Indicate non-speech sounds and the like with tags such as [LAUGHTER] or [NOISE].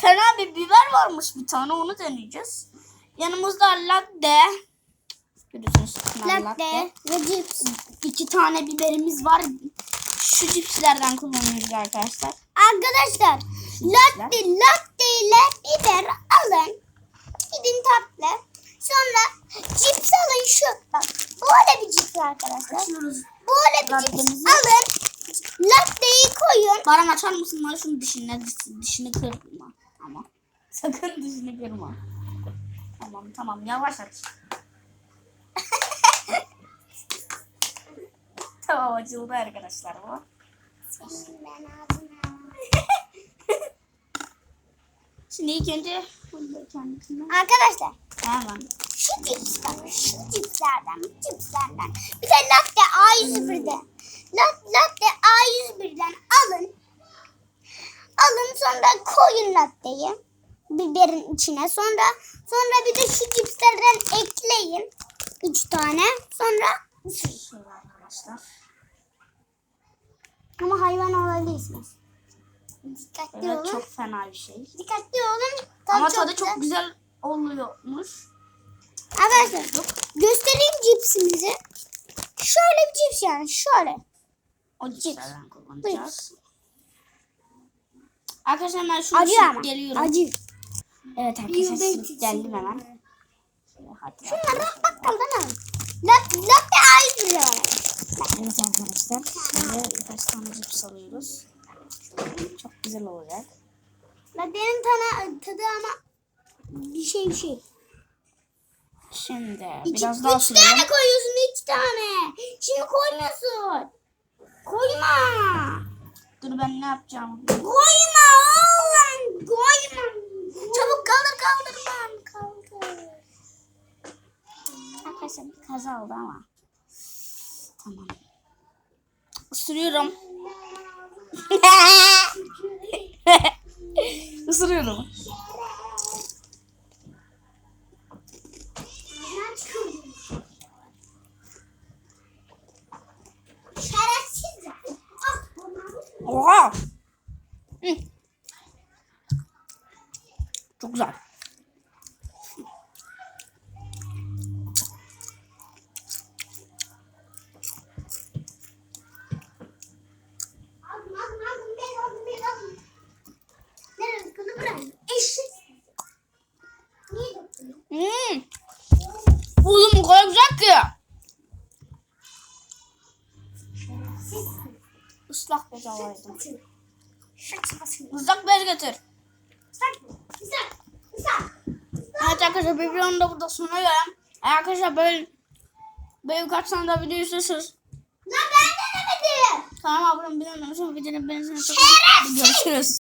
fena bir biber varmış bir tane onu deneyeceğiz. Yanımızda latte. Görüyorsunuz latte. Latte ve cips. İki tane biberimiz var. Şu cipslerden kullanıyoruz arkadaşlar. Arkadaşlar latte, latte ile biber alın. Gidin tatlı. Sonra cips alın şu. Bak böyle bir cips arkadaşlar. Açıyoruz. Böyle bir cips alın. Latteyi koyun. Baran açar mısın bana şunu dişine dişini kırma. Sakın dişini kırma. Tamam tamam yavaş aç. [LAUGHS] tamam açıldı arkadaşlar bu. [LAUGHS] Şimdi ilk önce bunu da kendisinden Arkadaşlar hemen. şu cipslerden, şu cipslerden, bu cipslerden bir de latte A101'de. Lat, latte A101'den alın. Alın sonra koyun latteyi biberin içine. Sonra sonra bir de şu cipslerden ekleyin. Üç tane. Sonra Şöyle arkadaşlar. ama hayvan olabilirsiniz. Dikkatli Evet olun. çok fena bir şey. Dikkatli olun. Ama çok tadı güzel. çok güzel oluyormuş. Arkadaşlar göstereyim cipsimizi. Şöyle bir cips yani şöyle. O cipslerden kullanacağız. Arkadaşlar ben şunu Acı ama. geliyorum. Acı. Evet arkadaşlar sürüp geldim hemen. Şöyle hadi. Şunlardan bakkaldan alın. Lat, latte A101 var. Evet arkadaşlar. Şimdi birkaç tane cips alıyoruz. Çok güzel olacak. Latte'nin tadı, tadı ama bir şey bir şey. Şimdi İki, biraz daha üç sürelim. tane koyuyorsun üç tane. Şimdi koymuyorsun. Koyma. Dur ben ne yapacağım? Koyma oğlum. Koyma. Çabuk kaldır kaldır ben. Kaldır. Arkadaşlar bir kaza oldu ama. Tamam. Isırıyorum. [LAUGHS] Isırıyorum. Oha! Çok güzel. Oğlum o kadar güzel ki. Islak bez alaydım. Islak bez getir. Evet arkadaşlar bir videonun da burada sonuna gelelim. Arkadaşlar böyle böyle kaç tane daha video istiyorsanız Lan ben denemedim. kanalıma abone olmayı unutmayın. Videonun beğenirseniz çok. Görüşürüz.